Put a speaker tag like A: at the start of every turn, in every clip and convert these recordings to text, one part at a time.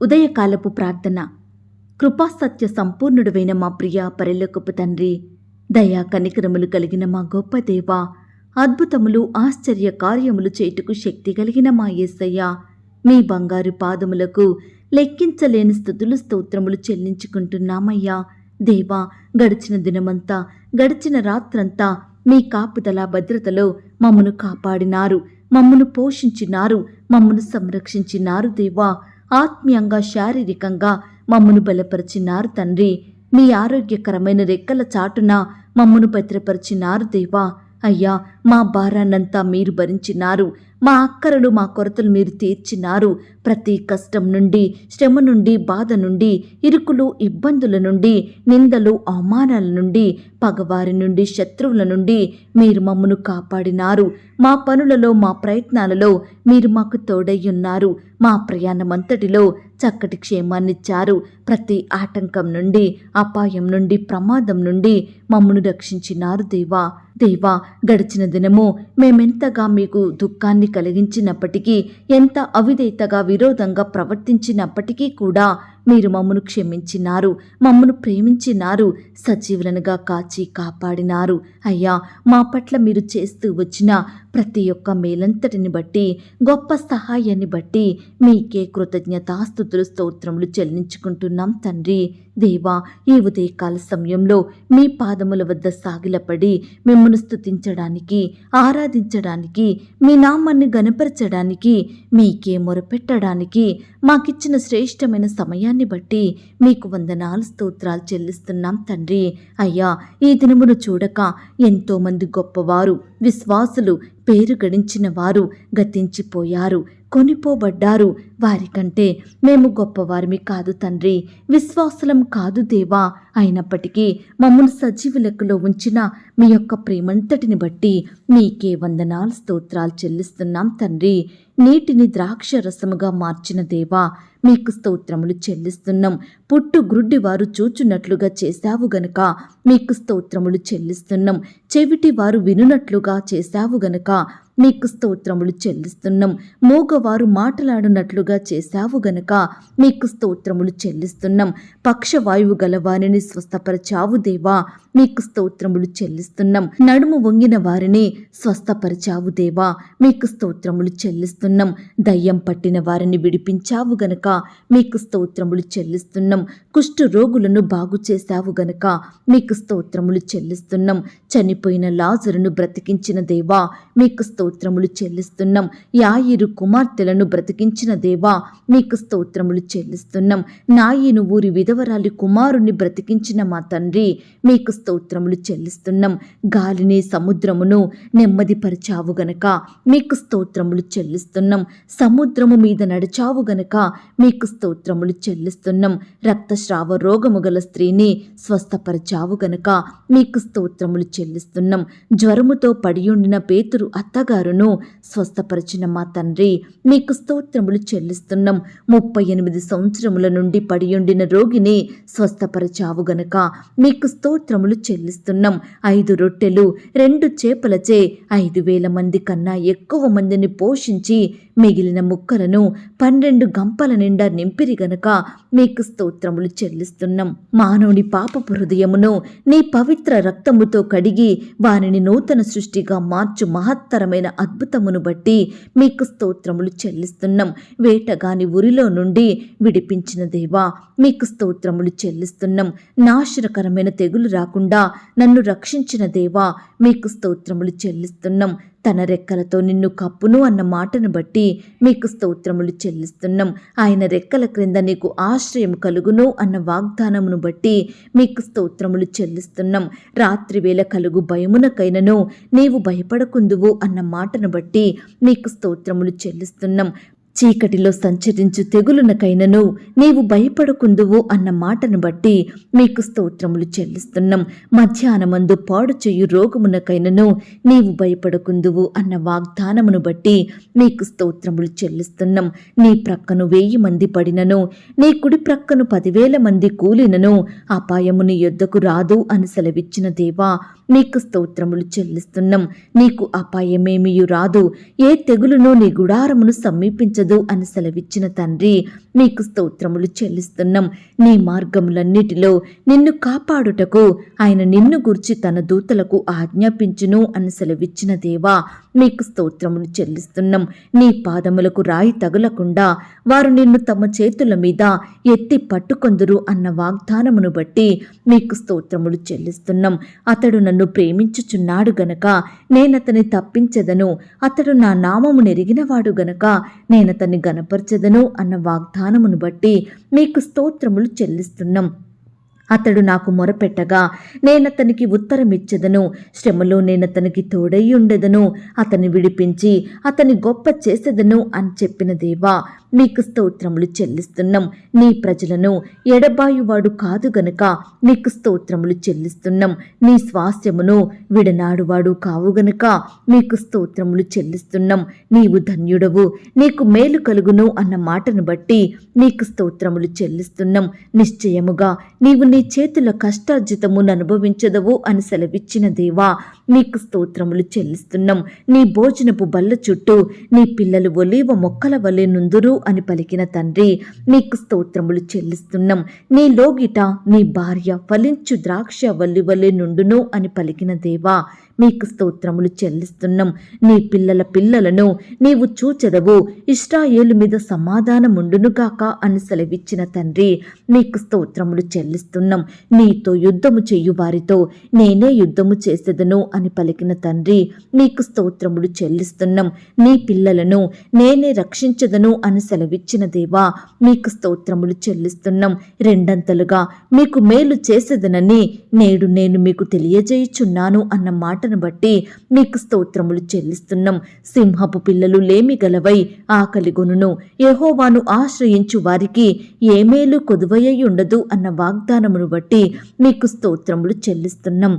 A: ఉదయకాలపు ప్రార్థన. కృపాసత్య సంపూర్ణుడువైన మా ప్రియ పరిలోకపు తండ్రి దయా కనికరములు కలిగిన మా గొప్ప దేవ అద్భుతములు ఆశ్చర్య కార్యములు చేటుకు శక్తి కలిగిన మా యేసయ్య మీ బంగారు పాదములకు లెక్కించలేని స్థుతులు స్తోత్రములు చెల్లించుకుంటున్నామయ్యా. దేవా గడిచిన దినమంతా గడిచిన రాత్రంతా మీ కాపుదల భద్రతలో మమ్మను కాపాడినారు మమ్మను పోషించినారు మమ్మను సంరక్షించినారు దేవా. ఆత్మీయంగా శారీరకంగా మమ్మను బలపరిచినారు తండ్రి. మీ ఆరోగ్యకరమైన రెక్కల చాటున మమ్మను భద్రపరిచినారు దేవా. అయ్యా మా భారాన్నంతా మీరు భరించినారు. మా అక్కరలు మా కొరతలు మీరు తీర్చినారు. ప్రతి కష్టం నుండి శ్రమ నుండి బాధ నుండి ఇరుకులు ఇబ్బందుల నుండి నిందలు అవమానాల నుండి పగవారి నుండి శత్రువుల నుండి మీరు మమ్మను కాపాడినారు. మా పనులలో మా ప్రయత్నాలలో మీరు మాకు తోడయ్యున్నారు మా ప్రయాణమంతటిలో చక్కటి క్షేమాన్నిచ్చారు. ప్రతి ఆటంకం నుండి అపాయం నుండి ప్రమాదం నుండి మమ్మను రక్షించినారు దేవా. దేవా గడిచిన దినము మేమెంతగా మీకు దుఃఖాన్ని కలిగించినప్పటికీ ఎంత అవిధేయతగా విరోధంగా ప్రవర్తించినప్పటికీ కూడా మీరు మమ్మను క్షమించినారు మమ్మను ప్రేమించినారు సజీవులనుగా కాచి కాపాడినారు. అయ్యా మా పట్ల మీరు చేస్తూ వచ్చిన ప్రతి ఒక్క మేలంతటిని బట్టి గొప్ప సహాయాన్ని బట్టి మీకే కృతజ్ఞతాస్థుతులు స్తోత్రములు చెల్లించుకుంటున్నాం తండ్రి. దేవా ఈ ఉదయకాల సమయంలో మీ పాదముల వద్ద సాగిలపడి మిమ్మల్ని స్తుతించడానికి ఆరాధించడానికి మీ నామాన్ని గనపరచడానికి మీకే మొరపెట్టడానికి మాకిచ్చిన శ్రేష్టమైన సమయాన్ని బట్టి మీకు వందనాలు స్తోత్రాలు చెల్లిస్తున్నాం తండ్రి. అయ్యా ఈ దినమును చూడక ఎంతోమంది గొప్పవారు విశ్వాసులు పేరు గడించిన వారు గతించిపోయారు. కొనిపోబడ్డారు. వారికంటే మేము గొప్పవారిమి కాదు తండ్రి విశ్వాసులం కాదు దేవా. అయినప్పటికీ మమ్మల్ని సజీవ లెక్కలో ఉంచిన మీ యొక్క ప్రేమంతటిని బట్టి మీకే వందనాలు స్తోత్రాలు చెల్లిస్తున్నాం తండ్రి. నీటిని ద్రాక్ష రసముగా మార్చిన దేవా మీకు స్తోత్రములు చెల్లిస్తున్నాం. పుట్టు గ్రుడ్డి వారు చూచున్నట్లుగా చేశావు గనుక మీకు స్తోత్రములు చెల్లిస్తున్నాం. చెవిటి వారు వినున్నట్లుగా చేశావు గనుక మీకు స్తోత్రములు చెల్లిస్తున్నాం. మూగవారు మాట్లాడినట్లుగా చేశావు గనక మీకు స్తోత్రములు చెల్లిస్తున్నాం. పక్షవాయువు గల వారిని స్వస్థపరచావు దేవా. మీకు స్తోత్రములు చెల్లిస్తున్నాం. నడుము వంగిన వారిని స్వస్థపరిచావు దేవా. మీకు స్తోత్రములు చెల్లిస్తున్నాం. దయ్యం పట్టిన వారిని విడిపించావు గనక మీకు స్తోత్రములు చెల్లిస్తున్నాం. కుష్టు రోగులను బాగు చేశావు గనుక మీకు స్తోత్రములు చెల్లిస్తున్నాం. చనిపోయిన లాజరును బ్రతికించిన దేవా మీకు స్తోత్రములు చెల్లిస్తున్నాం. యాయిరు కుమార్తెలను బ్రతికించిన దేవా మీకు స్తోత్రములు చెల్లిస్తున్నాం. నాయిను ఊరి విధవరాలి కుమారుణ్ణి బ్రతికించిన మా తండ్రి మీకు స్తోత్రములు చెల్లిస్తున్నాం. గాలిని సముద్రమును నెమ్మదిపరిచావు గనక మీకు స్తోత్రములు చెల్లిస్తున్నాం. సముద్రము మీద నడిచావు గనక మీకు స్తోత్రములు చెల్లిస్తున్నాం. రక్తస్రావ రోగము గల స్త్రీని స్వస్థపరిచావు గనక మీకు స్తోత్రములు చెల్లిస్తున్నాం. జ్వరముతో పడియుండిన పేతురు అత్తగారును స్వస్థపరిచిన మా తండ్రి మీకు స్తోత్రములు చెల్లిస్తున్నాం. ముప్పై ఎనిమిది సంవత్సరముల నుండి పడియుండిన రోగిని స్వస్థపరచావు గనక మీకు స్తోత్రములు చెల్లిస్తున్నాం. ఐదు రొట్టెలు రెండు చేపలచే ఐదు వేల మంది కన్నా ఎక్కువ మందిని పోషించి మిగిలిన ముక్కలను పన్నెండు గంపల నిండా నింపిరి గనక మీకు స్తోత్రములు చెల్లిస్తున్నాం. మానవుని పాపపు హృదయమును నీ పవిత్ర రక్తముతో కడిగి వారిని నూతన సృష్టిగా మార్చు మహత్తరమైన అద్భుతమును బట్టి మీకు స్తోత్రములు చెల్లిస్తున్నాం. వేటగాని ఉరిలో నుండి విడిపించిన దేవా మీకు స్తోత్రములు చెల్లిస్తున్నాం. నాశనకరమైన తెగులు రాకుండా నన్ను రక్షించిన దేవా మీకు స్తోత్రములు చెల్లిస్తున్నాం. తన రెక్కలతో నిన్ను కప్పును అన్న మాటను బట్టి మీకు స్తోత్రములు చెల్లిస్తున్నాం. ఆయన రెక్కల క్రింద నీకు ఆశ్రయం కలుగును అన్న వాగ్దానమును బట్టి మీకు స్తోత్రములు చెల్లిస్తున్నాం. రాత్రివేళ కలుగు భయమునకైనను నీవు భయపడకుందువు అన్న మాటను బట్టి మీకు స్తోత్రములు చెల్లిస్తున్నాం. చీకటిలో సంచరించు తెగులునకైనను నీవు భయపడకుందువు అన్న మాటను బట్టి మీకు స్తోత్రములు చెల్లిస్తున్నాం. మధ్యాహ్నమందు పాడు చేయు రోగమునకైనను నీవు భయపడకుందువు అన్న వాగ్దానమును బట్టి మీకు స్తోత్రములు చెల్లిస్తున్నాం. నీ ప్రక్కను వెయ్యి మంది పడినను నీ కుడి ప్రక్కను పదివేల మంది కూలినను అపాయముని యుద్ధకు యొద్దకు రాదు అని సెలవిచ్చిన దేవా నీకు స్తోత్రములు చెల్లిస్తున్నాం. నీకు అపాయమేమియు రాదు. ఏ తెగులును నీ గుడారమును సమీపించదు అని సెలవిచ్చిన తండ్రి నీకు స్తోత్రములు చెల్లిస్తున్నాం. నీ మార్గములన్నిటిలో నిన్ను కాపాడుటకు ఆయన నిన్ను గుర్చి తన దూతలకు ఆజ్ఞాపించును అని సెలవిచ్చిన దేవా నీకు స్తోత్రమును చెల్లిస్తున్నాం. నీ పాదములకు రాయి తగులకుండా వారు నిన్ను తమ చేతుల మీద ఎత్తి పట్టుకొందురు అన్న వాగ్దానమును బట్టి మీకు స్తోత్రములు చెల్లిస్తున్నాం. అతడు నన్ను ప్రేమించుచున్నాడు గనక నేనతని తప్పించదను. అతడు నా నామము నెరిగినవాడు గనక నేనతన్ని గనపరచదను అన్న వాగ్దానమును బట్టి మీకు స్తోత్రములు చెల్లిస్తున్నాం. అతడు నాకు మొరపెట్టగా నేనతనికి ఉత్తరమిచ్చెదను. శ్రమలో నేనతనికి తోడై ఉండెదను. అతన్ని విడిపించి అతని గొప్ప చేసెదను అని చెప్పిన దేవా మీకు స్తోత్రములు చెల్లిస్తున్నాం. నీ ప్రజలను ఎడబాయువాడు కాదు గనుక నీకు స్తోత్రములు చెల్లిస్తున్నాం. నీ స్వాస్థ్యమును విడనాడువాడు కావు గనుక మీకు స్తోత్రములు చెల్లిస్తున్నాం. నీవు ధన్యుడవు నీకు మేలు కలుగును అన్న మాటను బట్టి నీకు స్తోత్రములు చెల్లిస్తున్నాం. నిశ్చయముగా నీవు నీ చేతుల కష్టార్జితమును అనుభవించదవు అని సెలవిచ్చిన దేవా నీకు స్తోత్రములు చెల్లిస్తున్నాం. నీ భోజనపు బల్ల చుట్టూ నీ పిల్లలు ఒలీవ మొక్కల వలె నుందురు అని పలికిన తండ్రి నీకు స్తోత్రములు చెల్లిస్తున్నాం. నీ లోగిట నీ భార్య ఫలించు ద్రాక్ష వల్లి వలె నుండును అని పలికిన దేవా మీకు స్తోత్రములు చెల్లిస్తున్నాం. నీ పిల్లల పిల్లలను నీవు చూచెదవు. ఇష్టాయేలు మీద సమాధానముండునుగాక అని సెలవిచ్చిన తండ్రి నీకు స్తోత్రములు చెల్లిస్తున్నాం. నీతో యుద్ధము చెయ్యు వారితో నేనే యుద్ధము చేసేదను అని పలికిన తండ్రి నీకు స్తోత్రములు చెల్లిస్తున్నాం. నీ పిల్లలను నేనే రక్షించదను అని సెలవిచ్చిన దేవా మీకు స్తోత్రములు చెల్లిస్తున్నాం. రెండంతలుగా మీకు మేలు చేసేదనని నేడు నేను మీకు తెలియజేయుచున్నాను అన్న మాటను బట్టి మీకు స్తోత్రములు చెల్లిస్తున్నాం. సింహపు పిల్లలు లేమి గలవై ఆకలిగొనును యహోవాను ఆశ్రయించు వారికి ఏ మేలు అన్న వాగ్దానమును బట్టి మీకు స్తోత్రములు చెల్లిస్తున్నాం.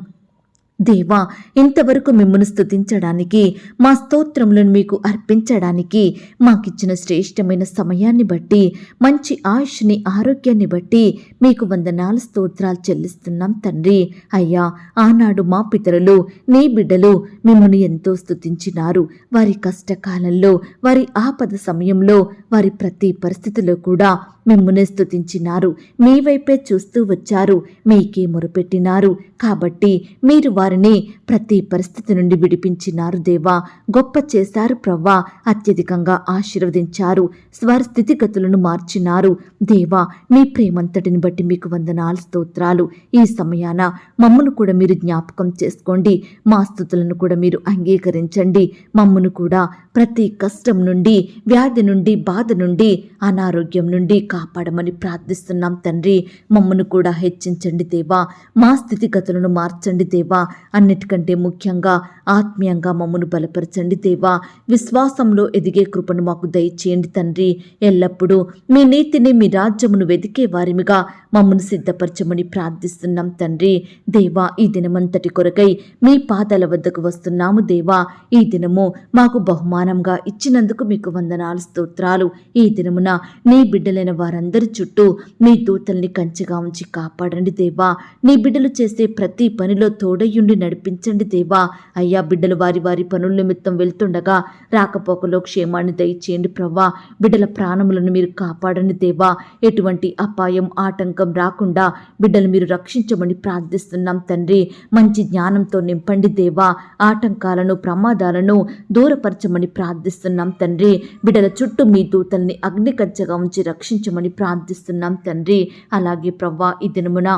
A: దేవా ఇంతవరకు మిమ్మల్ని స్తుతించడానికి మా స్తోత్రములను మీకు అర్పించడానికి మాకిచ్చిన శ్రేష్టమైన సమయాన్ని బట్టి మంచి ఆయుష్ని ఆరోగ్యాన్ని బట్టి మీకు వందనాలు స్తోత్రాలు చెల్లిస్తున్నాం తండ్రి. అయ్యా ఆనాడు మా పితరులు నీ బిడ్డలు మిమ్మల్ని ఎంతో స్తుతించినారు. వారి కష్టకాలంలో వారి ఆపద సమయంలో వారి ప్రతి పరిస్థితిలో కూడా మిమ్మునే స్థుతించినారు మీ వైపే చూస్తూ వచ్చారు. మీకే మొరపెట్టినారు. కాబట్టి మీరు వారిని ప్రతి పరిస్థితి నుండి విడిపించినారు దేవా. గొప్ప చేశారు ప్రవ్వా. అత్యధికంగా ఆశీర్వదించారు. స్వర స్థితిగతులను మార్చినారు. దేవా మీ ప్రేమంతటిని బట్టి మీకు వందనాలు స్తోత్రాలు. ఈ సమయాన మమ్మను కూడా మీరు జ్ఞాపకం చేసుకోండి. మా స్థుతులను కూడా మీరు అంగీకరించండి. మమ్మను కూడా ప్రతి కష్టం నుండి వ్యాధి నుండి బాధ నుండి అనారోగ్యం నుండి కాపాడమని ప్రార్థిస్తున్నాం తండ్రి. మమ్మను కూడా హెచ్చించండి దేవా. మా స్థితిగతులను మార్చండి దేవా. అన్నిటికంటే ముఖ్యంగా ఆత్మీయంగా మమ్మను బలపరచండి దేవా. విశ్వాసంలో ఎదిగే కృపను మాకు దయచేయండి తండ్రి. ఎల్లప్పుడూ మీ నీతిని మీ రాజ్యమును వెతికే వారిమిగా మమ్మను సిద్ధపరచమని ప్రార్థిస్తున్నాం తండ్రి. దేవా ఈ దినమంతటి కొరకై మీ పాదాల వద్దకు వస్తున్నాము దేవా. ఈ దినము మాకు బహుమానంగా ఇచ్చినందుకు మీకు వందనాలు స్తోత్రాలు. ఈ దినమున నీ బిడ్డలైన వారందరి చుట్టూ మీ దూతల్ని కంచెగా ఉంచి కాపాడండి దేవా. నీ బిడ్డలు చేసే ప్రతి పనిలో తోడయ్యుండి నడిపించండి దేవా. అయ్యా బిడ్డలు వారి వారి పనుల నిమిత్తం వెళ్తుండగా రాకపోకలో క్షేమాన్ని దయచేయండి ప్రవ్వా. బిడ్డల ప్రాణములను మీరు కాపాడండి దేవా. ఎటువంటి అపాయం ఆటంకం రాకుండా బిడ్డలు మీరు రక్షించమని ప్రార్థిస్తున్నాం తండ్రి. మంచి జ్ఞానంతో నింపండి దేవా. ఆటంకాలను ప్రమాదాలను దూరపరచమని ప్రార్థిస్తున్నాం తండ్రి. బిడ్డల చుట్టూ మీ దూతల్ని అగ్నికచ్చగా ఉంచి రక్షించ రక్షించమని ప్రార్థిస్తున్నాం తండ్రి. అలాగే ప్రవ్వా ఈ దినమున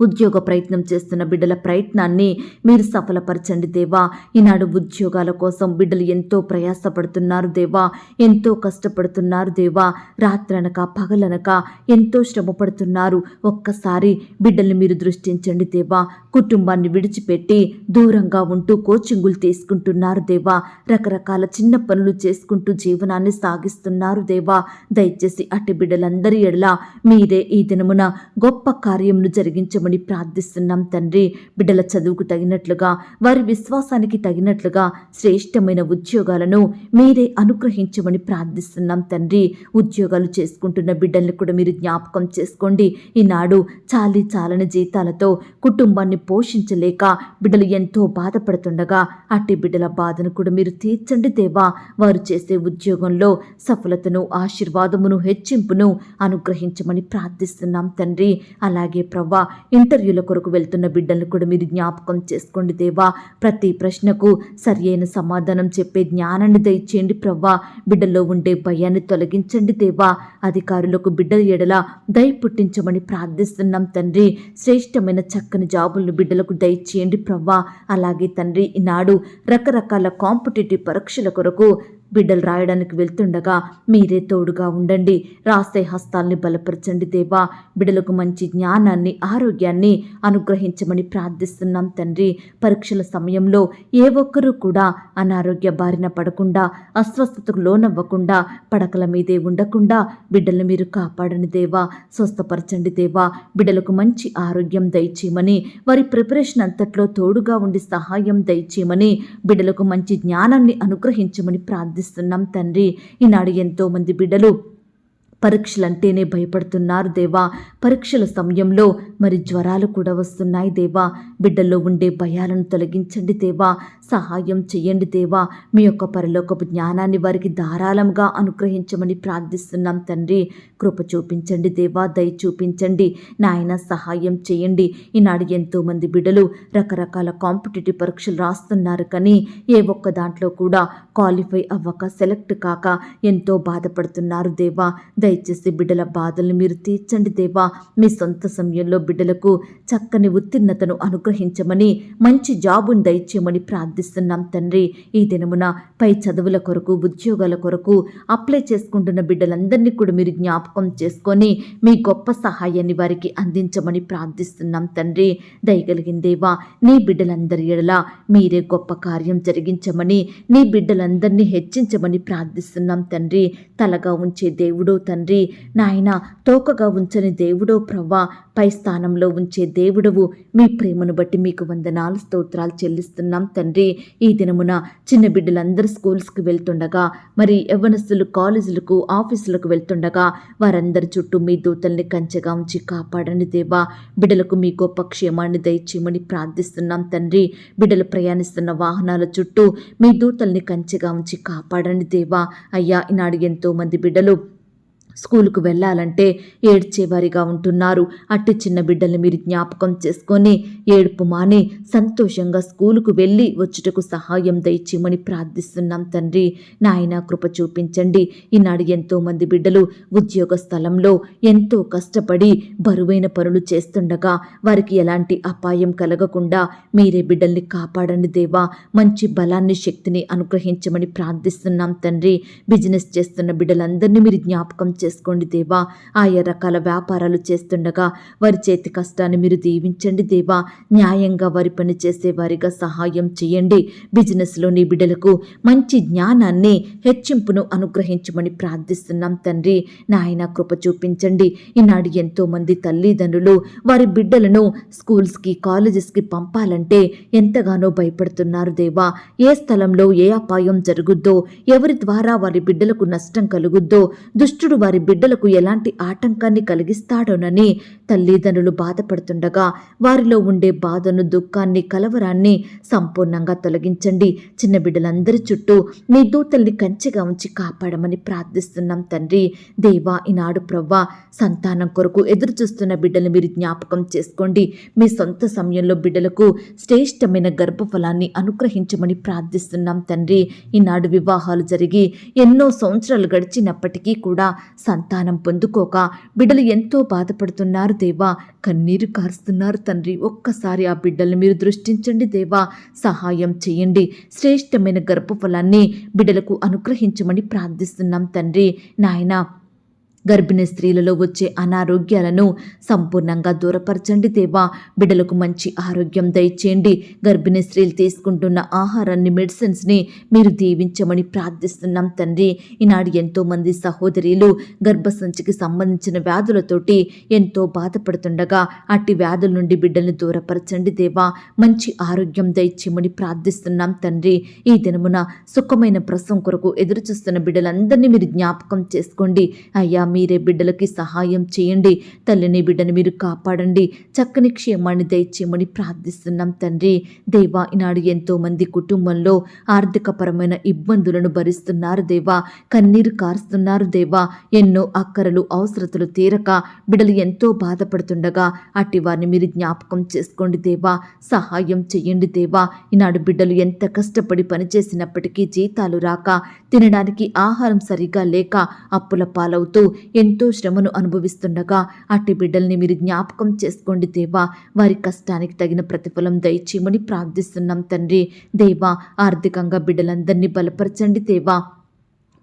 A: ఉద్యోగ ప్రయత్నం చేస్తున్న బిడ్డల ప్రయత్నాన్ని మీరు సఫలపరచండి దేవా. ఈనాడు ఉద్యోగాల కోసం బిడ్డలు ఎంతో ప్రయాసపడుతున్నారు దేవా. ఎంతో కష్టపడుతున్నారు దేవా. రాత్రనక పగలనక ఎంతో శ్రమపడుతున్నారు. ఒక్కసారి బిడ్డల్ని మీరు దృష్టించండి దేవా. కుటుంబాన్ని విడిచిపెట్టి దూరంగా ఉంటూ కోచింగులు తీసుకుంటున్నారు దేవా. రకరకాల చిన్న పనులు చేసుకుంటూ జీవనాన్ని సాగిస్తున్నారు దేవా. దయచేసి అటు బిడ్డలందరి ఎడల మీరే ఈ దినమున గొప్ప కార్యమును జరిగించ ఉంచమని ప్రార్థిస్తున్నాం తండ్రి. బిడ్డల చదువుకు తగినట్లుగా వారి విశ్వాసానికి తగినట్లుగా శ్రేష్టమైన ఉద్యోగాలను మీరే అనుగ్రహించమని ప్రార్థిస్తున్నాం తండ్రి. ఉద్యోగాలు చేసుకుంటున్న బిడ్డల్ని కూడా మీరు జ్ఞాపకం చేసుకోండి. ఈనాడు చాలి చాలని జీతాలతో కుటుంబాన్ని పోషించలేక బిడ్డలు ఎంతో బాధపడుతుండగా అట్టి బిడ్డల బాధను కూడా మీరు తీర్చండి దేవా. వారు చేసే ఉద్యోగంలో సఫలతను ఆశీర్వాదమును హెచ్చింపును అనుగ్రహించమని ప్రార్థిస్తున్నాం తండ్రి. అలాగే ప్రవ్వా ఇంటర్వ్యూల కొరకు వెళ్తున్న బిడ్డలను కూడా మీరు జ్ఞాపకం చేసుకోండి దేవా. ప్రతి ప్రశ్నకు సరి అయిన సమాధానం చెప్పే జ్ఞానాన్ని దయచేయండి ప్రవ్వా. బిడ్డల్లో ఉండే భయాన్ని తొలగించండి దేవా. అధికారులకు బిడ్డల ఎడల దయ పుట్టించమని ప్రార్థిస్తున్నాం తండ్రి. శ్రేష్టమైన చక్కని జాబులను బిడ్డలకు దయచేయండి ప్రవ్వా. అలాగే తండ్రి ఈనాడు రకరకాల కాంపిటేటివ్ పరీక్షల కొరకు బిడ్డలు రాయడానికి వెళ్తుండగా మీరే తోడుగా ఉండండి. రాసే హస్తాల్ని బలపరచండి దేవా. బిడ్డలకు మంచి జ్ఞానాన్ని ఆరోగ్యాన్ని అనుగ్రహించమని ప్రార్థిస్తున్నాం తండ్రి. పరీక్షల సమయంలో ఏ ఒక్కరూ కూడా అనారోగ్య బారిన పడకుండా అస్వస్థతకు లోనవ్వకుండా పడకల మీదే ఉండకుండా బిడ్డలను మీరు కాపాడని దేవా. స్వస్థపరచండి దేవా. బిడ్డలకు మంచి ఆరోగ్యం దయచేయమని వారి ప్రిపరేషన్ అంతట్లో తోడుగా ఉండి సహాయం దయచేయమని బిడ్డలకు మంచి జ్ఞానాన్ని అనుగ్రహించమని ప్రార్థి ప్రార్థిస్తున్నాం తండ్రి. ఈనాడు ఎంతో మంది బిడ్డలు పరీక్షలంటేనే భయపడుతున్నారు దేవా. పరీక్షల సమయంలో మరి జ్వరాలు కూడా వస్తున్నాయి దేవా. బిడ్డల్లో ఉండే భయాలను తొలగించండి దేవా. సహాయం చెయ్యండి దేవా. మీ యొక్క పరిలోకపు జ్ఞానాన్ని వారికి ధారాళంగా అనుగ్రహించమని ప్రార్థిస్తున్నాం తండ్రి. కృప చూపించండి దేవా. దయ చూపించండి. నాయన సహాయం చేయండి. ఈనాడు ఎంతోమంది బిడ్డలు రకరకాల కాంపిటేటివ్ పరీక్షలు రాస్తున్నారు కానీ ఏ ఒక్క దాంట్లో కూడా క్వాలిఫై అవ్వక సెలెక్ట్ కాక ఎంతో బాధపడుతున్నారు దేవా. దయ దయచేసి బిడ్డల బాధల్ని మీరు తీర్చండి దేవా. మీ సొంత సమయంలో బిడ్డలకు చక్కని ఉత్తీర్ణతను అనుగ్రహించమని మంచి జాబును దయచేయమని ప్రార్థిస్తున్నాం తండ్రి. ఈ దినమున పై చదువుల కొరకు ఉద్యోగాల కొరకు అప్లై చేసుకుంటున్న బిడ్డలందరినీ కూడా మీరు జ్ఞాపకం చేసుకొని మీ గొప్ప సహాయాన్ని వారికి అందించమని ప్రార్థిస్తున్నాం తండ్రి. దయగలిగిందేవా నీ బిడ్డలందరి ఎడల మీరే గొప్ప కార్యం జరిగించమని నీ బిడ్డలందరినీ హెచ్చించమని ప్రార్థిస్తున్నాం తండ్రి. తలగా ఉంచే దేవుడో తండ్రి తండ్రి. నాయన తోకగా ఉంచని దేవుడో ప్రవ్వా పై స్థానంలో ఉంచే దేవుడవు. మీ ప్రేమను బట్టి మీకు వందనాలు స్తోత్రాలు చెల్లిస్తున్నాం తండ్రి. ఈ దినమున చిన్న బిడ్డలందరూ స్కూల్స్కి వెళ్తుండగా మరి యవ్వనస్తులు కాలేజీలకు ఆఫీసులకు వెళ్తుండగా వారందరి చుట్టూ మీ దూతల్ని కంచెగా ఉంచి కాపాడండి దేవా. బిడ్డలకు మీ గొప్ప క్షేమాన్ని దయచేయమని ప్రార్థిస్తున్నాం తండ్రి. బిడ్డలు ప్రయాణిస్తున్న వాహనాల చుట్టూ మీ దూతల్ని కంచెగా ఉంచి కాపాడండి దేవా. అయ్యా ఈనాడు ఎంతో మంది బిడ్డలు స్కూలుకు వెళ్ళాలంటే ఏడ్చేవారిగా ఉంటున్నారు. అట్టి చిన్న బిడ్డల్ని మీరు జ్ఞాపకం చేసుకొని ఏడుపు మాని సంతోషంగా స్కూలుకు వెళ్ళి వచ్చుటకు సహాయం దయచేయమని ప్రార్థిస్తున్నాం తండ్రి. నాయన కృప చూపించండి. ఈనాడు ఎంతోమంది బిడ్డలు ఉద్యోగ స్థలంలో ఎంతో కష్టపడి బరువైన పనులు చేస్తుండగా వారికి ఎలాంటి అపాయం కలగకుండా మీరే బిడ్డల్ని కాపాడండి దేవా. మంచి బలాన్ని శక్తిని అనుగ్రహించమని ప్రార్థిస్తున్నాం తండ్రి. బిజినెస్ చేస్తున్న బిడ్డలందరినీ మీరు జ్ఞాపకం చేసుకోండి దేవా. ఆయా రకాల వ్యాపారాలు చేస్తుండగా వారి చేతి కష్టాన్ని మీరు దీవించండి దేవా. న్యాయంగా వారి పని చేసే వారిగా సహాయం చేయండి. బిజినెస్లోని బిడ్డలకు మంచి జ్ఞానాన్ని హెచ్చింపును అనుగ్రహించమని ప్రార్థిస్తున్నాం తండ్రి. నాయన కృప చూపించండి. ఈనాడు ఎంతోమంది తల్లిదండ్రులు వారి బిడ్డలను స్కూల్స్కి కాలేజెస్కి పంపాలంటే ఎంతగానో భయపడుతున్నారు దేవా. ఏ స్థలంలో ఏ అపాయం జరుగుద్దో ఎవరి ద్వారా వారి బిడ్డలకు నష్టం కలుగుద్దో దుష్టుడు వారి వారి బిడ్డలకు ఎలాంటి ఆటంకాన్ని కలిగిస్తాడోనని తల్లిదండ్రులు బాధపడుతుండగా వారిలో ఉండే బాధను దుఃఖాన్ని కలవరాన్ని సంపూర్ణంగా తొలగించండి. చిన్న బిడ్డలందరి చుట్టూ మీ దూతల్ని కంచెగా ఉంచి కాపాడమని ప్రార్థిస్తున్నాం తండ్రి. దేవా ఈనాడు ప్రవ్వా సంతానం కొరకు ఎదురు చూస్తున్న బిడ్డలు మీరు జ్ఞాపకం చేసుకోండి. మీ సొంత సమయంలో బిడ్డలకు శ్రేష్టమైన గర్భఫలాన్ని అనుగ్రహించమని ప్రార్థిస్తున్నాం తండ్రి. ఈనాడు వివాహాలు జరిగి ఎన్నో సంవత్సరాలు గడిచినప్పటికీ కూడా సంతానం పొందుకోక బిడ్డలు ఎంతో బాధపడుతున్నారు దేవా. కన్నీరు కారుస్తున్నారు తండ్రి. ఒక్కసారి ఆ బిడ్డల్ని మీరు దృష్టించండి దేవా. సహాయం చేయండి. శ్రేష్టమైన గర్భఫలాన్ని బిడ్డలకు అనుగ్రహించమని ప్రార్థిస్తున్నాం తండ్రి. నాయనా గర్భిణీ స్త్రీలలో వచ్చే అనారోగ్యాలను సంపూర్ణంగా దూరపరచండి దేవా. బిడ్డలకు మంచి ఆరోగ్యం దయచేయండి. గర్భిణీ స్త్రీలు తీసుకుంటున్న ఆహారాన్ని మెడిసిన్స్ని మీరు దీవించమని ప్రార్థిస్తున్నాం తండ్రి. ఈనాడు ఎంతో మంది సహోదరులు గర్భసంచికి సంబంధించిన వ్యాధులతోటి ఎంతో బాధపడుతుండగా అట్టి వ్యాధుల నుండి బిడ్డల్ని దూరపరచండి దేవా. మంచి ఆరోగ్యం దయచేయమని ప్రార్థిస్తున్నాం తండ్రి. ఈ దినమున సుఖమైన ప్రసవం కొరకు ఎదురుచూస్తున్న బిడ్డలందరినీ మీరు జ్ఞాపకం చేసుకోండి. అయ్యా మీరే బిడ్డలకి సహాయం చేయండి. తల్లిని బిడ్డని మీరు కాపాడండి. చక్కని క్షేమాన్ని దయచేయమని ప్రార్థిస్తున్నాం తండ్రి. దేవా ఈనాడు ఎంతో మంది కుటుంబంలో ఆర్థికపరమైన ఇబ్బందులను భరిస్తున్నారు దేవా. కన్నీరు కారుస్తున్నారు దేవా. ఎన్నో అక్కరలు అవసరతలు తీరక బిడ్డలు ఎంతో బాధపడుతుండగా అట్టి వారిని మీరు జ్ఞాపకం చేసుకోండి దేవా. సహాయం చేయండి దేవా. ఈనాడు బిడ్డలు ఎంత కష్టపడి పనిచేసినప్పటికీ జీతాలు రాక తినడానికి ఆహారం సరిగా లేక అప్పుల పాలవుతూ ఎంతో శ్రమను అనుభవిస్తుండగా అట్టి బిడ్డల్ని మీరు జ్ఞాపకం చేసుకోండి దేవా. వారి కష్టానికి తగిన ప్రతిఫలం దయచేయమని ప్రార్థిస్తున్నాం తండ్రి. దేవా ఆర్థికంగా బిడ్డలందరినీ బలపరచండి దేవా.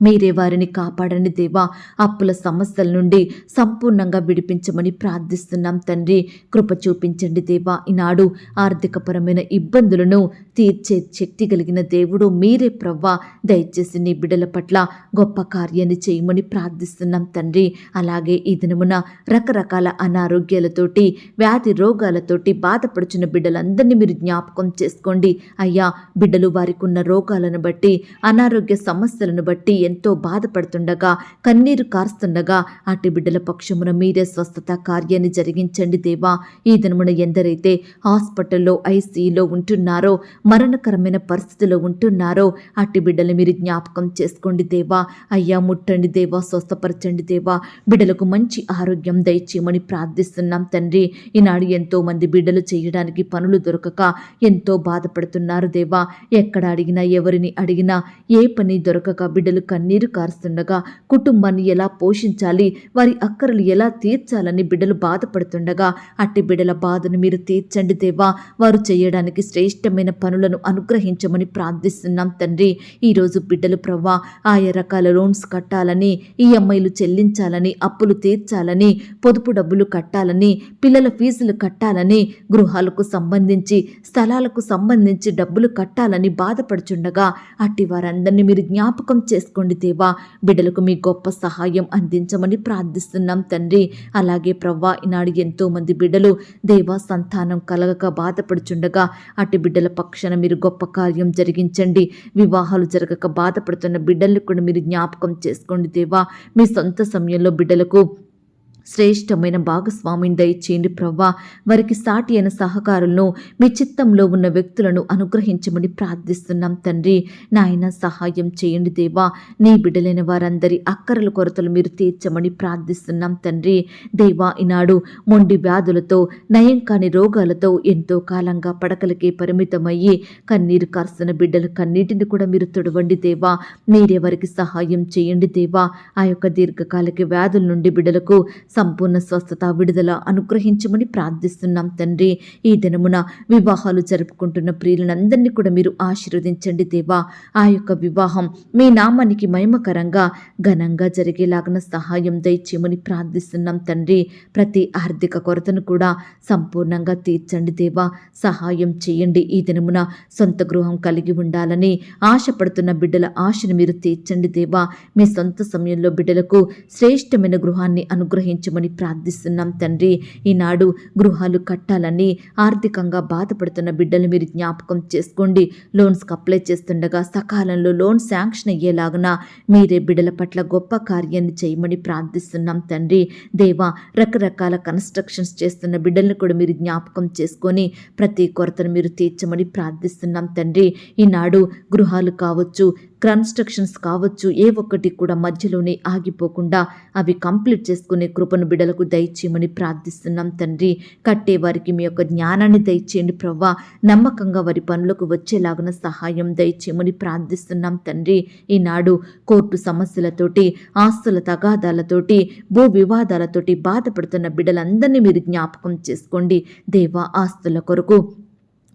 A: మీరే వారిని కాపాడండి దేవా. అప్పుల సమస్యల నుండి సంపూర్ణంగా విడిపించమని ప్రార్థిస్తున్నాం తండ్రి. కృప చూపించండి దేవా. ఈనాడు ఆర్థికపరమైన ఇబ్బందులను తీర్చే శక్తి కలిగిన దేవుడు మీరే ప్రవ్వా. దయచేసి నీ బిడ్డల పట్ల గొప్ప కార్యాన్ని చేయమని ప్రార్థిస్తున్నాం తండ్రి. అలాగే ఈ దినమున రకరకాల అనారోగ్యాలతోటి వ్యాధి రోగాలతోటి బాధపడుచున్న బిడ్డలందరినీ మీరు జ్ఞాపకం చేసుకోండి. అయ్యా బిడ్డలు వారికి ఉన్న రోగాలను బట్టి అనారోగ్య సమస్యలను బట్టి ఎంతో బాధపడుతుండగా కన్నీరు కారుస్తుండగా అటు బిడ్డల పక్షమున మీరే స్వస్థత కార్యాన్ని జరిగించండి దేవా. ఈ దినమున ఎందరైతే హాస్పిటల్లో ఐసీయూలో ఉంటున్నారో మరణకరమైన పరిస్థితిలో ఉంటున్నారో అట్టి బిడ్డలు మీరు జ్ఞాపకం చేసుకోండి దేవా. అయ్యా ముట్టండి దేవా స్వస్థపరచండి దేవా. బిడ్డలకు మంచి ఆరోగ్యం దయచేయమని ప్రార్థిస్తున్నాం తండ్రి. ఈనాడు ఎంతో మంది బిడ్డలు చేయడానికి పనులు దొరకక ఎంతో బాధపడుతున్నారు దేవా. ఎక్కడ అడిగినా ఎవరిని అడిగినా ఏ పని దొరకక బిడ్డలు కన్నీరు కారుస్తుండగా కుటుంబాన్ని ఎలా పోషించాలి వారి అక్కరలు ఎలా తీర్చాలని బిడ్డలు బాధపడుతుండగా అట్టి బిడ్డల బాధను మీరు తీర్చండి దేవా. వారు చేయడానికి శ్రేష్టమైన పనులను అనుగ్రహించమని ప్రార్థిస్తున్నాం తండ్రి. ఈరోజు బిడ్డలు ప్రవ్వా ఆయా రకాల లోన్స్ కట్టాలని ఈఎంఐలు చెల్లించాలని అప్పులు తీర్చాలని పొదుపు డబ్బులు కట్టాలని పిల్లల ఫీజులు కట్టాలని గృహాలకు సంబంధించి స్థలాలకు సంబంధించి డబ్బులు కట్టాలని బాధపడుచుండగా అట్టి వారందరినీ మీరు జ్ఞాపకం చేసుకోండి దేవా. బిడ్డలకు మీ గొప్ప సహాయం అందించమని ప్రార్థిస్తున్నాం తండ్రి. అలాగే ప్రవ్వా ఈనాడు ఎంతో మంది బిడ్డలు దేవా సంతానం కలగక బాధపడుచుండగా అటు బిడ్డల పక్షాన మీరు గొప్ప కార్యం జరిగించండి. వివాహాలు జరగక బాధపడుతున్న బిడ్డలను కూడా మీరు జ్ఞాపకం చేసుకోండి దేవా. మీ సొంత సమయంలో బిడ్డలకు శ్రేష్టమైన భాగస్వామిని దయచేయండి ప్రవ్వా. వారికి సాటి అయిన సహకారులను మీ చిత్తంలో ఉన్న వ్యక్తులను అనుగ్రహించమని ప్రార్థిస్తున్నాం తండ్రి. నాయన సహాయం చేయండి దేవా. నీ బిడ్డలైన వారందరి అక్కరల కొరతలు మీరు తీర్చమని ప్రార్థిస్తున్నాం తండ్రి. దేవా ఈనాడు మొండి వ్యాధులతో నయం కాని రోగాలతో ఎంతో కాలంగా పడకలకే పరిమితమయ్యి కన్నీరు కారుస్తున్న బిడ్డల కన్నీటిని కూడా మీరు తొడవండి దేవా. మీరే వారికి సహాయం చేయండి దేవా. ఆ యొక్క దీర్ఘకాలిక వ్యాధుల నుండి బిడ్డలకు సంపూర్ణ స్వస్థత విడుదల అనుగ్రహించమని ప్రార్థిస్తున్నాం తండ్రి. ఈ దినమున వివాహాలు జరుపుకుంటున్న ప్రియులందరినీ కూడా మీరు ఆశీర్వదించండి దేవా. ఆ యొక్క వివాహం మీ నామానికి మహిమకరంగా ఘనంగా జరిగేలాగిన సహాయం దయచేయమని ప్రార్థిస్తున్నాం తండ్రి. ప్రతి ఆర్థిక కొరతను కూడా సంపూర్ణంగా తీర్చండి దేవా. సహాయం చేయండి. ఈ దినమున సొంత గృహం కలిగి ఉండాలని ఆశపడుతున్న బిడ్డల ఆశను మీరు తీర్చండి దేవా. మీ సొంత సమయంలో బిడ్డలకు శ్రేష్టమైన గృహాన్ని అనుగ్రహించమని ప్రార్థిస్తున్నాం తండ్రి. ఈనాడు గృహాలు కట్టాలని ఆర్థికంగా బాధపడుతున్న బిడ్డలు మీరు జ్ఞాపకం చేసుకోండి. లోన్స్కి అప్లై చేస్తుండగా సకాలంలో లోన్ శాంక్షన్ అయ్యేలాగున మీరే బిడ్డల పట్ల గొప్ప కార్యాన్ని చేయమని ప్రార్థిస్తున్నాం తండ్రి. దేవా రకరకాల కన్స్ట్రక్షన్స్ చేస్తున్న బిడ్డలను కూడా మీరు జ్ఞాపకం చేసుకొని ప్రతి కొరతను మీరు తీర్చమని ప్రార్థిస్తున్నాం తండ్రి. ఈనాడు గృహాలు కావచ్చు కన్స్ట్రక్షన్స్ కావచ్చు ఏ ఒక్కటి కూడా మధ్యలోనే ఆగిపోకుండా అవి కంప్లీట్ చేసుకునే కృపను బిడలకు దయచేయమని ప్రార్థిస్తున్నాం తండ్రి. కట్టే వారికి మీ యొక్క జ్ఞానాన్ని దయచేయండి ప్రవ్వా. నమ్మకంగా వారి పనులకు వచ్చేలాగున సహాయం దయచేయమని ప్రార్థిస్తున్నాం తండ్రి. ఈనాడు కోర్టు సమస్యలతోటి ఆస్తుల తగాదాలతోటి భూ వివాదాలతోటి బాధపడుతున్న బిడ్డలందరినీ మీరు జ్ఞాపకం చేసుకోండి. దేవా ఆస్తుల కొరకు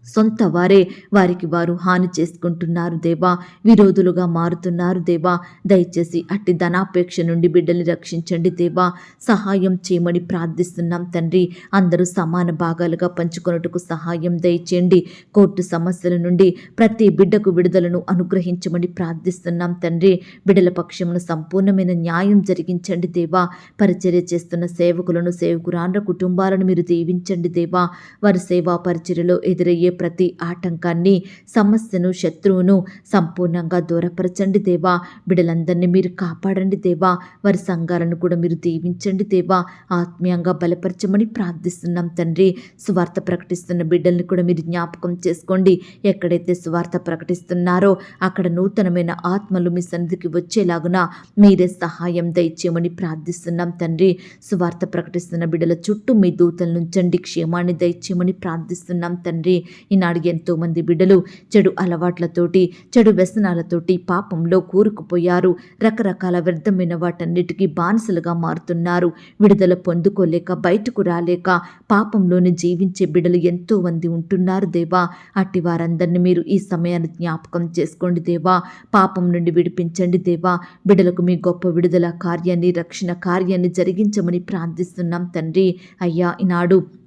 A: సొంత వారే వారికి వారు హాని చేసుకుంటున్నారు దేవా. విరోధులుగా మారుతున్నారు దేవా. దయచేసి అట్టి ధనాపేక్ష నుండి బిడ్డల్ని రక్షించండి దేవా. సహాయం చేయమని ప్రార్థిస్తున్నాం తండ్రి. అందరూ సమాన భాగాలుగా పంచుకొనుటకు సహాయం దయచేయండి. కోర్టు సమస్యల నుండి ప్రతి బిడ్డకు విడుదలను అనుగ్రహించమని ప్రార్థిస్తున్నాం తండ్రి. బిడ్డల పక్షమును సంపూర్ణమైన న్యాయం జరిగించండి దేవా. పరిచర్య చేస్తున్న సేవకులను సేవకురాండ్ర కుటుంబాలను మీరు దీవించండి దేవా. వారి సేవా పరిచర్యలో ఎదురయ్యే ప్రతి ఆటంకాన్ని సమస్యను శత్రువును సంపూర్ణంగా దూరపరచండి దేవా. బిడలందరినీ మీరు కాపాడండి దేవా. వారి సంఘాలను కూడా మీరు దీవించండి దేవా. ఆత్మీయంగా బలపరచమని ప్రార్థిస్తున్నాం తండ్రి. స్వార్థ ప్రకటిస్తున్న బిడ్డల్ని కూడా మీరు జ్ఞాపకం చేసుకోండి. ఎక్కడైతే స్వార్థ ప్రకటిస్తున్నారో అక్కడ నూతనమైన ఆత్మలు మీ సన్నిధికి వచ్చేలాగున మీరే సహాయం దయచేయమని ప్రార్థిస్తున్నాం తండ్రి. స్వార్థ ప్రకటిస్తున్న బిడ్డల చుట్టూ మీ దూతల నుంచండి క్షేమాన్ని దయచేయమని ప్రార్థిస్తున్నాం తండ్రి. ఈనాడు ఎంతోమంది బిడ్డలు చెడు అలవాట్లతోటి చెడు వ్యసనాలతోటి పాపంలో కూరుకుపోయారు. రకరకాల వ్యర్థమైన వాటన్నిటికీ బానిసలుగా మారుతున్నారు. విడుదల పొందుకోలేక బయటకు రాలేక పాపంలోని జీవించే బిడ్డలు ఎంతో మంది ఉంటున్నారు దేవా. అట్టి వారందరినీ మీరు ఈ సమయాన్ని జ్ఞాపకం చేసుకోండి దేవా. పాపం నుండి విడిపించండి దేవా. బిడ్డలకు మీ గొప్ప విడుదల కార్యాన్ని రక్షణ కార్యాన్ని జరిగించమని ప్రార్థిస్తున్నాం తండ్రి. అయ్యా ఈనాడు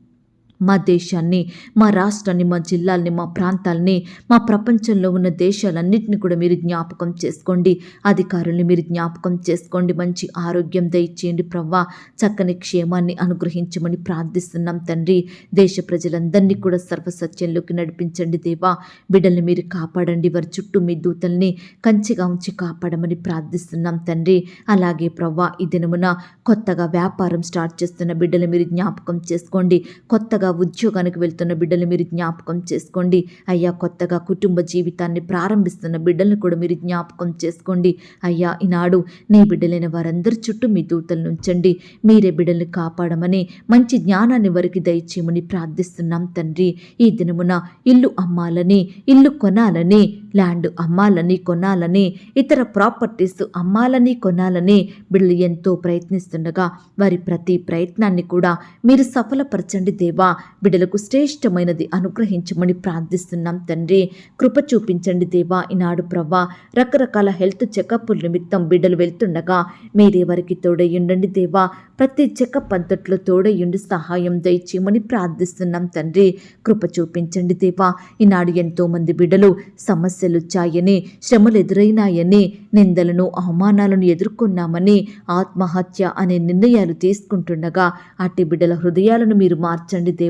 A: మా దేశాన్ని మా రాష్ట్రాన్ని మా జిల్లాల్ని మా ప్రాంతాల్ని మా ప్రపంచంలో ఉన్న దేశాలన్నింటినీ కూడా మీరు జ్ఞాపకం చేసుకోండి. అధికారుల్ని మీరు జ్ఞాపకం చేసుకోండి. మంచి ఆరోగ్యం దయచేయండి ప్రవ్వా. చక్కని క్షేమాన్ని అనుగ్రహించమని ప్రార్థిస్తున్నాం తండ్రి. దేశ ప్రజలందరినీ కూడా సర్వసత్యంలోకి నడిపించండి దేవా. బిడ్డల్ని మీరు కాపాడండి. వారి చుట్టూ మీ దూతల్ని కంచిగా ఉంచి కాపాడమని ప్రార్థిస్తున్నాం తండ్రి. అలాగే ప్రవ్వా ఈ దినమున కొత్తగా వ్యాపారం స్టార్ట్ చేస్తున్న బిడ్డలు మీరు జ్ఞాపకం చేసుకోండి. కొత్తగా ఉద్యోగానికి వెళ్తున్న బిడ్డలు మీరు జ్ఞాపకం చేసుకోండి. అయ్యా కొత్తగా కుటుంబ జీవితాన్ని ప్రారంభిస్తున్న బిడ్డలను కూడా మీరు జ్ఞాపకం చేసుకోండి. అయ్యా ఈనాడు నీ బిడ్డలైన వారందరి చుట్టూ మీ దూతలను ఉంచండి. మీరే బిడ్డల్ని కాపాడమని మంచి జ్ఞానాన్ని వారికి దయచేయమని ప్రార్థిస్తున్నాం తండ్రి. ఈ దినమున ఇల్లు అమ్మాలని ఇల్లు కొనాలని ల్యాండ్ అమ్మాలని కొనాలని ఇతర ప్రాపర్టీస్ అమ్మాలని కొనాలని బిడ్డలు ఎంతో ప్రయత్నిస్తుండగా వారి ప్రతి ప్రయత్నాన్ని కూడా మీరు సఫలపరచండి దేవా. బిడ్డలకు శ్రేష్టమైనది అనుగ్రహించమని ప్రార్థిస్తున్నాం తండ్రి. కృప చూపించండి దేవా. ఈనాడు ప్రవ్వా రకరకాల హెల్త్ చెకప్ల నిమిత్తం బిడ్డలు వెళ్తుండగా మీరే వారికి తోడయ్యుండండి దేవా. ప్రతి చెకప్ అంతట్లో తోడయ్యుండి సహాయం దయచేయమని ప్రార్థిస్తున్నాం తండ్రి. కృప చూపించండి దేవా. ఈనాడు ఎంతో మంది బిడ్డలు సమస్యలు వచ్చాయని శ్రమలు ఎదురైనాయని నిందలను అవమానాలను ఎదుర్కొన్నామని ఆత్మహత్య అనే నిర్ణయాలు తీసుకుంటుండగా అట్టి బిడ్డల హృదయాలను మీరు మార్చండి దేవా.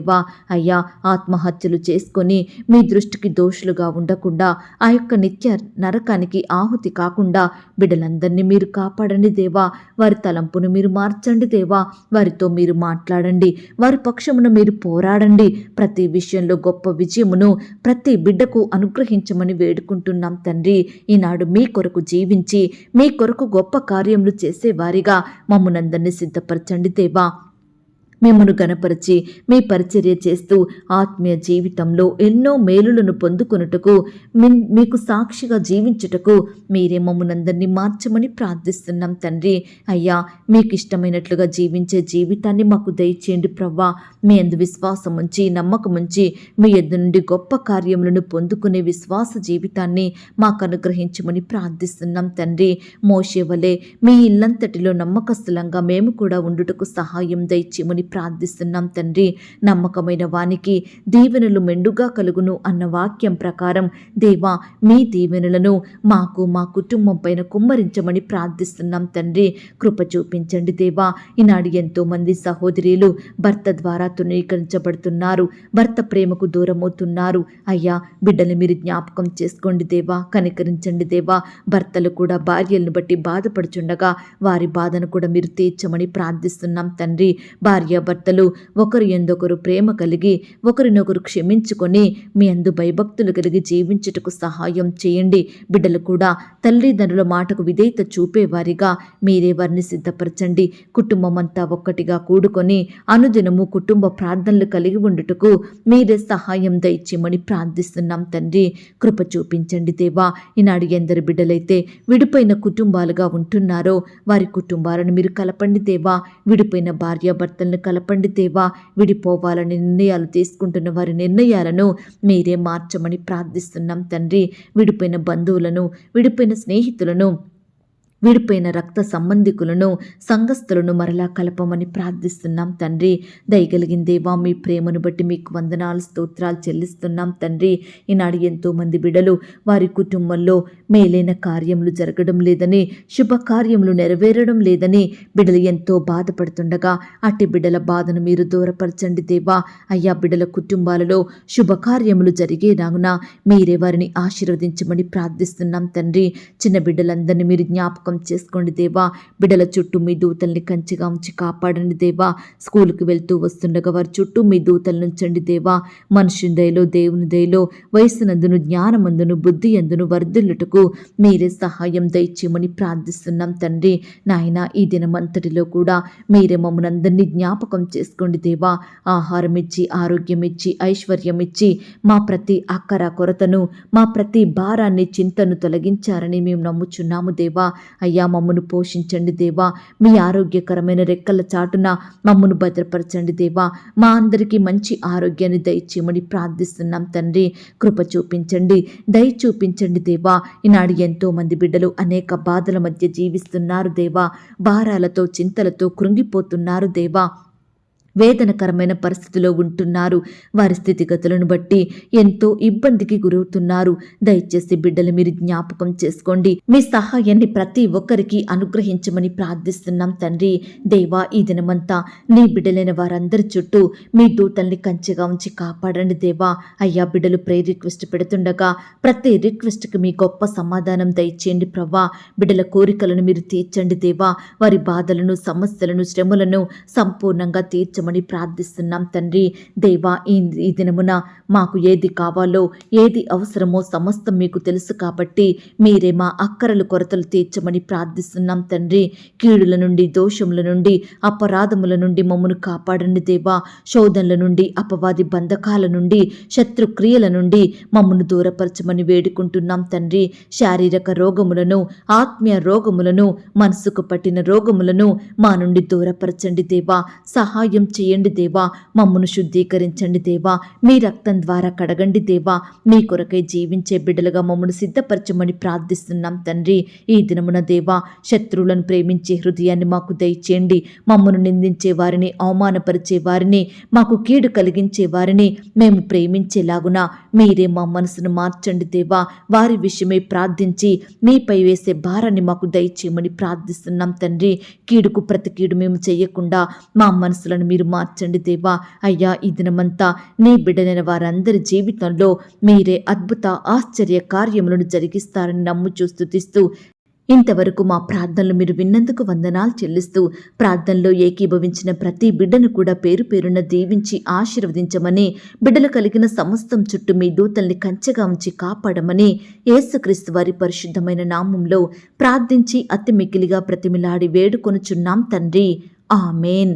A: అయ్యా ఆత్మహత్యలు చేసుకొని మీ దృష్టికి దోషులుగా ఉండకుండా ఆ యొక్క నిత్య నరకానికి ఆహుతి కాకుండా బిడ్డలందరినీ మీరు కాపాడండి దేవా. వారి తలంపును మీరు మార్చండి దేవా. వారితో మీరు మాట్లాడండి. వారి పక్షమును మీరు పోరాడండి. ప్రతి విషయంలో గొప్ప విజయమును ప్రతి బిడ్డకు అనుగ్రహించమని వేడుకుంటున్నాం తండ్రి. ఈనాడు మీ కొరకు జీవించి మీ కొరకు గొప్ప కార్యములు చేసేవారిగా మమ్మునందరినీ సిద్ధపరచండి దేవా. మిమ్మను గనపరిచి మీ పరిచర్య చేస్తూ ఆత్మీయ జీవితంలో ఎన్నో మేలులను పొందుకొనుటకు మీకు సాక్షిగా జీవించుటకు మీరే మమ్మల్నందరినీ మార్చమని ప్రార్థిస్తున్నాం తండ్రి. అయ్యా మీకు ఇష్టమైనట్లుగా జీవించే జీవితాన్ని మాకు దయచేయండి ప్రవ్వా. మీ అందు విశ్వాసం ఉంచి నమ్మకం ఉంచి మీ ఎద్దు నుండి గొప్ప కార్యములను పొందుకునే విశ్వాస జీవితాన్ని మాకు అనుగ్రహించమని ప్రార్థిస్తున్నాం తండ్రి. మోషే వలె మీ ఇల్లంతటిలో నమ్మకస్తులంగా మేము కూడా ఉండుటకు సహాయం దయచేయమని ప్రార్థిస్తున్నాం తండ్రి. నమ్మకమైన వానికి దీవెనలు మెండుగా కలుగును అన్న వాక్యం ప్రకారం దేవా మీ దీవెనలను మాకు మా కుటుంబం పైన కుమ్మరించమని ప్రార్థిస్తున్నాం తండ్రి. కృప చూపించండి దేవా. ఈనాడు ఎంతో మంది సహోదరులు భర్త ద్వారా తునీకరించబడుతున్నారు భర్త ప్రేమకు దూరమవుతున్నారు. అయ్యా బిడ్డలు మీరు జ్ఞాపకం చేసుకోండి దేవా కనికరించండి దేవా. భర్తలు కూడా భార్యలను బట్టి బాధపడుచుండగా వారి బాధను కూడా మీరు తీర్చమని ప్రార్థిస్తున్నాం తండ్రి. భార్య భర్తలు ఒకరు ఎందొకరు ప్రేమ కలిగి ఒకరినొకరు క్షమించుకొని మీ అందు భయభక్తులు కలిగి జీవించుటకు సహాయం చేయండి. బిడ్డలు కూడా తల్లిదండ్రుల మాటకు విధేయత చూపేవారిగా మీరే వారిని సిద్ధపరచండి. కుటుంబం అంతా ఒక్కటిగా కూడుకొని అనుదినము కుటుంబ ప్రార్థనలు కలిగి ఉండుటకు మీరే సహాయం దయచేయమని ప్రార్థిస్తున్నాం తండ్రి. కృప చూపించండి దేవా. ఈనాడు ఎందరు బిడ్డలైతే విడిపోయిన కుటుంబాలుగా ఉంటున్నారో వారి కుటుంబాలను మీరు కలపండి దేవా. విడిపోయిన భార్యాభర్తలను కలపండి దేవా. విడిపోవాలని నిర్ణయాలు తీసుకుంటున్న వారి నిర్ణయాలను మీరే మార్చమని ప్రార్థిస్తున్నాం తండ్రి. విడిపోయిన బంధువులను విడిపోయిన స్నేహితులను విడిపోయిన రక్త సంబంధికులను సంఘస్థులను మరలా కలపమని ప్రార్థిస్తున్నాం తండ్రి. దయగలిగిన దేవా మీ ప్రేమను బట్టి మీకు వందనాలు స్తోత్రాలు చెల్లిస్తున్నాం తండ్రి. ఈనాడు ఎంతోమంది బిడలు వారి కుటుంబంలో మేలైన కార్యములు జరగడం లేదని శుభకార్యములు నెరవేరడం లేదని బిడలు ఎంతో బాధపడుతుండగా అట్టి బిడల బాధను మీరు దూరపరచండి దేవా. అయ్యా బిడల కుటుంబాలలో శుభకార్యములు జరిగేలాగున మీరే వారిని ఆశీర్వదించమని ప్రార్థిస్తున్నాం తండ్రి. చిన్న బిడ్డలందరినీ మీరు జ్ఞాపకం చేసుకోండి దేవా. బిడ్డల చుట్టూ మీ దూతల్ని కంచిగా ఉంచి కాపాడండి దేవా. స్కూల్కి వెళ్తూ వస్తుండగా వారి చుట్టూ మీ దూతలు ఉంచండి దేవా. మనుషుని దయలో దేవుని దయలో వయసునందును జ్ఞానమందును బుద్ధి అందును వర్ధిల్లుటకు మీరే సహాయం దయచేయమని ప్రార్థిస్తున్నాం తండ్రి. నాయన ఈ దినమంతటిలో కూడా మీరే మమ్మల్ని అందరినీ జ్ఞాపకం చేసుకోండి దేవా. ఆహారం ఇచ్చి ఆరోగ్యం ఇచ్చి ఐశ్వర్యం ఇచ్చి మా ప్రతి అక్కర కొరతను మా ప్రతి భారాన్ని చింతను తొలగించారని మేము నమ్ముచున్నాము దేవా. అయ్యా మమ్మను పోషించండి దేవా. మీ ఆరోగ్యకరమైన రెక్కల చాటున మమ్మను భద్రపరచండి దేవా. మా అందరికీ మంచి ఆరోగ్యాన్ని దయచేయమని ప్రార్థిస్తున్నాం తండ్రి. కృప చూపించండి దయ చూపించండి దేవా. ఈనాడు ఎంతో మంది బిడ్డలు అనేక బాధల మధ్య జీవిస్తున్నారు దేవా. భారాలతో చింతలతో కృంగిపోతున్నారు దేవా. వేదనకరమైన పరిస్థితిలో ఉంటున్నారు. వారి స్థితిగతులను బట్టి ఎంతో ఇబ్బందికి గురవుతున్నారు. దయచేసి బిడ్డలు మీరు జ్ఞాపకం చేసుకోండి. మీ సహాయాన్ని ప్రతి ఒక్కరికి అనుగ్రహించమని ప్రార్థిస్తున్నాం తండ్రి. దేవా ఈ దినమంతా నీ బిడ్డలైన వారందరి చుట్టూ మీ దూతల్ని కంచెగా ఉంచి కాపాడండి దేవా. అయ్యా బిడ్డలు ప్రే రిక్వెస్ట్ పెడుతుండగా ప్రతి రిక్వెస్ట్కి మీ గొప్ప సమాధానం దయచేయండి ప్రవ్వా. బిడ్డల కోరికలను మీరు తీర్చండి దేవా. వారి బాధలను సమస్యలను శ్రమలను సంపూర్ణంగా తీర్చమని ప్రార్థిస్తున్నాం తండ్రి. దేవా ఈ ఈ దినమున మాకు ఏది కావాలో ఏది అవసరమో సమస్తం మీకు తెలుసు కాబట్టి మీరే మా అక్కరలు కొరతలు తీర్చమని ప్రార్థిస్తున్నాం తండ్రి. కీడుల నుండి దోషముల నుండి అపరాధముల నుండి మమ్మను కాపాడండి దేవా. శోధనల నుండి అపవాది బంధకాల నుండి శత్రుక్రియల నుండి మమ్మను దూరపరచమని వేడుకుంటున్నాం తండ్రి. శారీరక రోగములను ఆత్మీయ రోగములను మనసుకు పట్టిన రోగములను మా నుండి దూరపరచండి దేవా. సహాయం చేయండి దేవా. మమ్మను శుద్ధీకరించండి దేవా. మీ రక్తం ద్వారా కడగండి దేవా. మీ కొరకై జీవించే బిడ్డలుగా మమ్మను సిద్ధపరచమని ప్రార్థిస్తున్నాం తండ్రి. ఈ దినమున దేవా శత్రువులను ప్రేమించే హృదయాన్ని మాకు దయచేయండి. మమ్మను నిందించే వారిని అవమానపరిచే వారిని మాకు కీడు కలిగించే వారిని మేము ప్రేమించేలాగున మీరే మా మనసును మార్చండి దేవా. వారి విషయమై ప్రార్థించి మీపై వేసే భారాన్ని మాకు దయచేయమని ప్రార్థిస్తున్నాం తండ్రి. కీడుకు ప్రతి కీడు మేము చేయకుండా మా మనసులను మీరు మార్చండి దేవా. అయ్యా ఈ దినమంతా నీ బిడ్డలైన వారందరి జీవితంలో మీరే అద్భుత ఆశ్చర్య కార్యములను జరిగిస్తారని నమ్ముచూ స్తుతిస్తూ ఇంతవరకు మా ప్రార్థనలు మీరు విన్నందుకు వందనాలు చెల్లిస్తూ ప్రార్థనలో ఏకీభవించిన ప్రతి బిడ్డను కూడా పేరు పేరున దీవించి ఆశీర్వదించమని బిడ్డలు కలిగిన సమస్తం చుట్టూ మీ దూతల్ని కంచెగా ఉంచి కాపాడమని యేసుక్రీస్తు వారి పరిశుద్ధమైన నామంలో ప్రార్థించి అతి మిక్కిలిగా ప్రతిమిలాడి వేడుకొనుచున్నాం తండ్రి. ఆమెన్.